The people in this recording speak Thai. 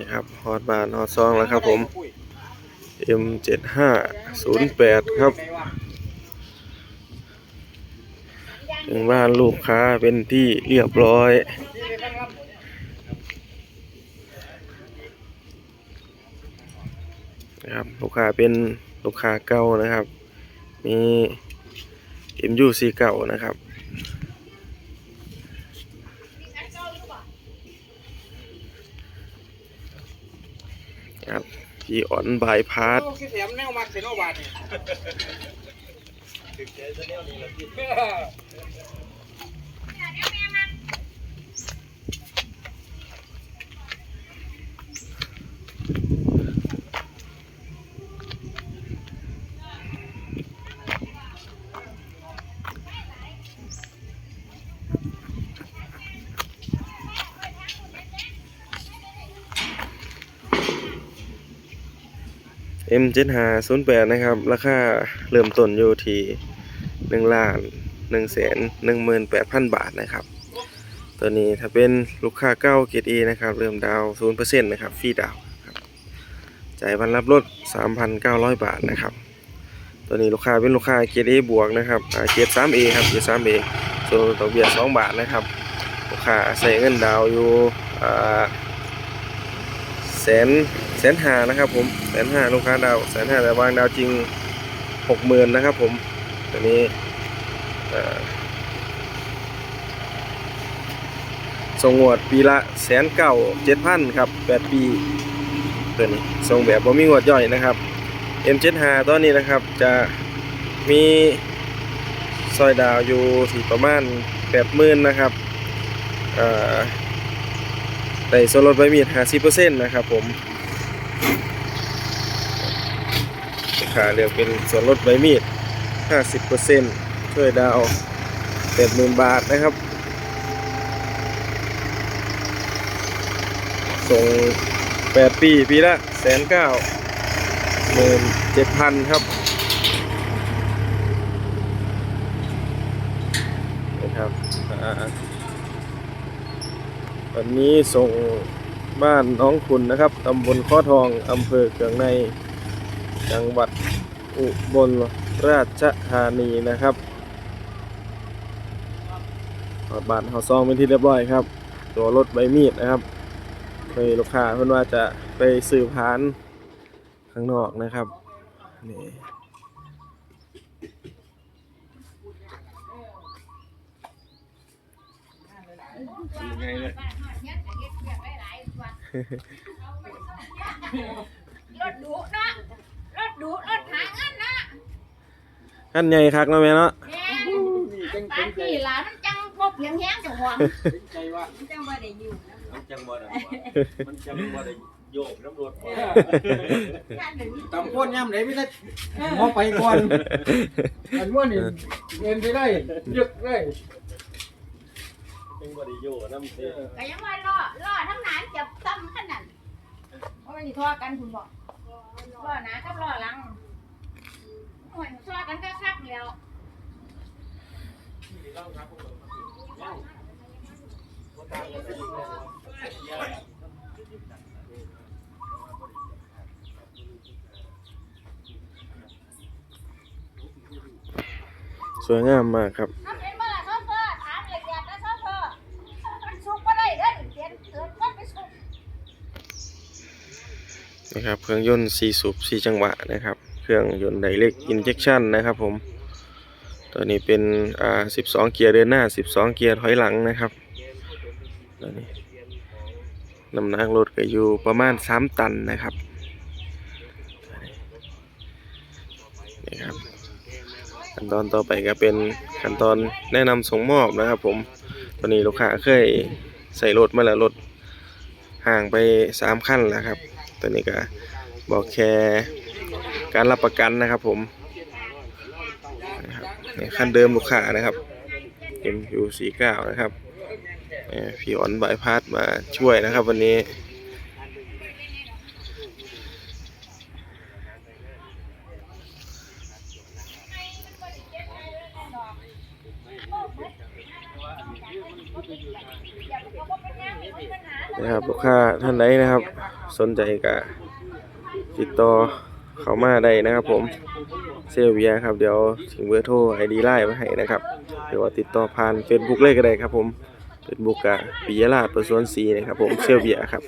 นี่ครับฮอตบาทฮอตซองแล้วครับผม M7508 ครับถึงบ้านลูกค้าเป็นที่เรียบร้อย นะครับลูกค้าเป็นลูกค้าเก่านะครับ มี MUC เก่านะครับ ครับพี่อ่อนบายพาร์ทคือแถมแนวมักเซโนบาทเนี่ ยเอ็มเจ็ดห้าศูนะครับ ราคาเริ่มต้นอยู่ที่หนึ่งล้านหนึ่งแสนหนึ่งหมื่นแปดพันบาทนะครับ ตัวนี้ถ้าเป็นลูกค้าเก้าเกรดเอนะครับ เริ่มดาวศูนย์เปอร์เซ็นต์นะครับฟรีดาวครับจ่ายวันรับรถสามพันเก้าร้อยบาทนะครับ ตัวนี้ลูกค้าเป็นลูกค้าเกรดเอบวกนะครับอ่าเกรดสามเอครับเกรดสามเอส่วนต่อเบียสองบาทนะครับ ลูกค้าใส่เงินดาวอยู่อ่า แสนแสนหานะครับผมแสนห้าลูกค้าดาวแสนห้าแต่วางดาวจริงหกหมื่นนะครับผมตัวนี้ส่งงวดปีละแสนเก้าเจ็ดพันครับแปดปีตัวนี้ส่งแบบบ่มีงวดย่อยนะครับ M75 ตอนนี้นะครับจะมีซอยดาวอยู่ที่ประมาณ80,000นะครับเอ่อ ได้ส่วนลดใบมีด50%นะครับผมราคาเรียกเป็นส่วนลดใบมีด 50%ช่วยดาว80,000 บาทนะครับ ส่ง 8 ปี ปีละแสนเก้าหมื่นเจ็ดพันครับนะครับอ่า วันนี้ส่งบ้านน้องคุณนะครับตำบลข้อทองอำเภอเกืองในจังหวัดอุบลราชธานีนะครับถอดบัตรหอซองเป็นที่เรียบร้อยครับ ตัวรถใบมีดนะครับเคยลูกค้าเพื่อนว่าจะไปสืบหานข้างนอกนะครับนี่ ไงเลยรถดุเนาะรถดุรถหาเงินเนาะขั้นใหญ่คักเนาะแม่เนาะแม่ปานที่หลานมันจังบ่เพียงแฮงเจ้าของใจว่ามันจังบ่ได้อยู่นะมันจังบ่ได้มันจังบ่ได้โยกน้ำรถท่านเดี๋ยวนี้ตำพ่นย่ำไหนไม่ได้มอไปก่อนอันว่านี่เงินไปได้ยึกได้ จังบ่ได้โยกน้ำเด้ก็ยังว่าล้อล้อทั้งหนานจับซ้ำขนาดว่ามันสิทอกันคุณบอกล้อหน้ากับล้อหลังโอ้ยทอกันคักๆแล้วสวยงามมากครับ น้ำเป็นเมื่อไหร่เขาเพิ่ถามละเอียดนะเขาเพิ่มันสุกบ่ได้เด้อเขียนเกิดคนไปสุก นะครับเครื่องยนต์4สูบ4จังหวะนะครับ เครื่องยนต์ไดเรกอินเจคชั่นนะครับผมตัวนี้เป็นอ่า12 เกียร์เดินหน้า 12 เกียร์ถอยหลังนะครับตัวนี้น้ำหนักรถก็อยู่ประมาณ 3 ตันนะครับนี่ครับขั้นตอนต่อไปก็เป็นขั้นตอนแนะนำส่งมอบนะครับ ผมตอนนี้ลูกค้าเคยใส่รถมาแล้วรถห่างไปสามขั้นแล้วครับ ตัวนี้ก็บอกแค่การรับประกันนะครับผมนะครับนี่ขั้นเดิมลูกค้านะครับ MU49 นะครับเอ่อพี่อ่อนบายพาสมาช่วยนะครับ วันนี้ อย่าไปเอาบ่เป็ นะครับลูกค้าท่านใดนะครับ สนใจก็ติดต่อเขามาได้นะครับ ผมเซลเวียครับเดี๋ยวถึงเบอร์โทรไอดีไลน์มาให้นะครับหรือว่าติดต่อผ่าน Facebook เลยก็ได้ครับ ผมเฟซบุ๊กกะปิยราชประสวนศรีนะครับ ผมเซลเวียครับ